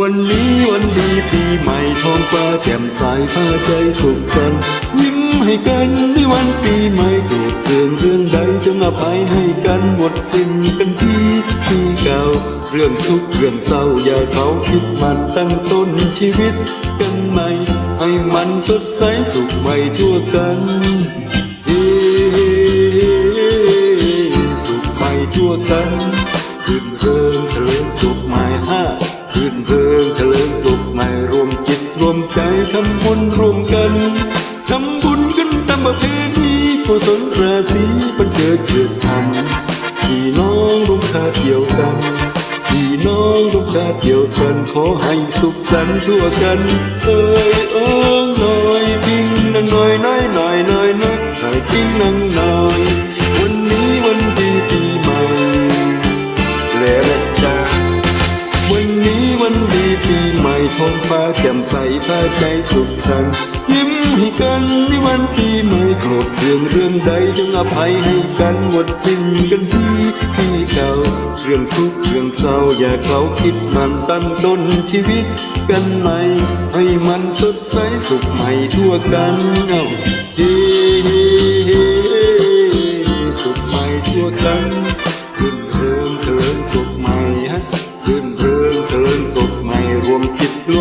วันนี้วันดีปีใหม่ท้องฟ้าแจ่มใสพาใจสุขสันต์ยิ้มให้กันในวันปีใหม่โกรธเรื่องเรื่องใดจงอภัยให้กันหมดสิ้นกันที่ที่เก่า เรื่องทุกข์เรื่องเศร้าอย่าเขาคิดมันตั้งต้นชีวิตกันใหม่ ให้มันสดใสสุขใหม่ทั่วกันเฮ้สุขใหม่ทั่วกันคืนเริงเถลิงสุขใหม่ห้า คืนเริงเถลิงสุขใหม่รวมจิตรวมใจทำบุญร่วมกันทำบุญกันตามประเพณีกุศลราศีบันเกิดเชิดชันพี่น้องร่วมชาติเดียวกันพี่น้องร่วมชาติเดียวกันขอให้สุขสันต์ทั่วกันเอ้ยเอิงหน่อยพิงนังหน่อยน้อยหน่อยหน่อย ปีใหม่ท้องฟ้าแจ่มใสพาใจสุขสันต์ยิ้มให้กันในวันปีใหม่โกรธเรื่องเรื่องใดจงอภัยให้กันหมดสิ้นกันที่ที่เก่าเรื่องทุกข์เรื่องเศร้าอย่าเขาคิดมันตั้งต้นชีวิตกันใหม่ให้มันสดใสสุขใหม่ทั่วกันเอาเฮ้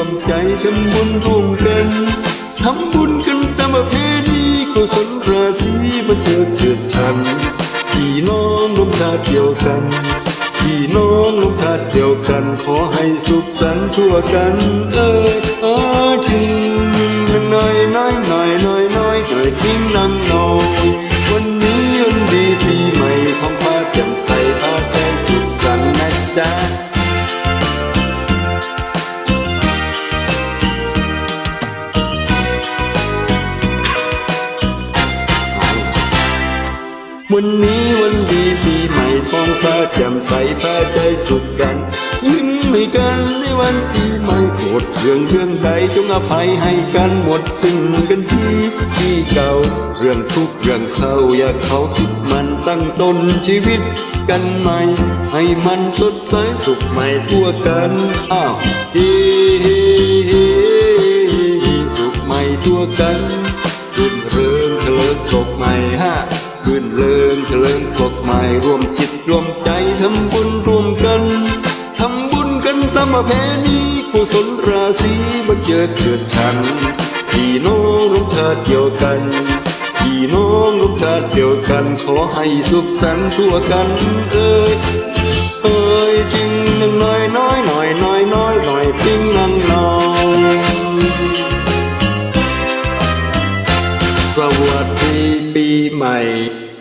วมใจทำบุญร่วมกันทำบุญกันตามประเพณีกุศลราศีบันเจิดเชิดชันพี่น้องร่วมชาติเดียวกันพี่น้องร่วมชาติเดียวกัน ขอให้สุขสันต์ทั่วกัน เออเออทิ้งหน่อยน้อยหน่อยน้อย วันนี้วันดีปีใหม่ท้องฟ้าแจ่มใสพาใจสุขกัน ยิ้มให้กันในวันปีใหม่โกรธเรื่องเรื่องใดจงอภัยให้กันหมดสิ้นกันที่ที่เก่า เรื่องทุกข์เรื่องเศร้าอย่าเขาคิดมันตั้งต้นชีวิตกันใหม่ ให้มันสดใสสุขใหม่ทั่วกันอ้าวเฮ้สุขใหม่ทั่วกันรื่นเริงเถลิงศพใหม่ฮะรื่นเริง เถลิงศพใหม่รวมจิตรวมใจทำบุญร่วมกันทำบุญกันตามประเพณีกุศลราศีบันเจิดเกิดฉันพี่น้องร่วมชาติเดียวกันพี่น้องร่วมชาติเดียวกัน ขอให้สุขสันต์ทั่วกันเอ้ย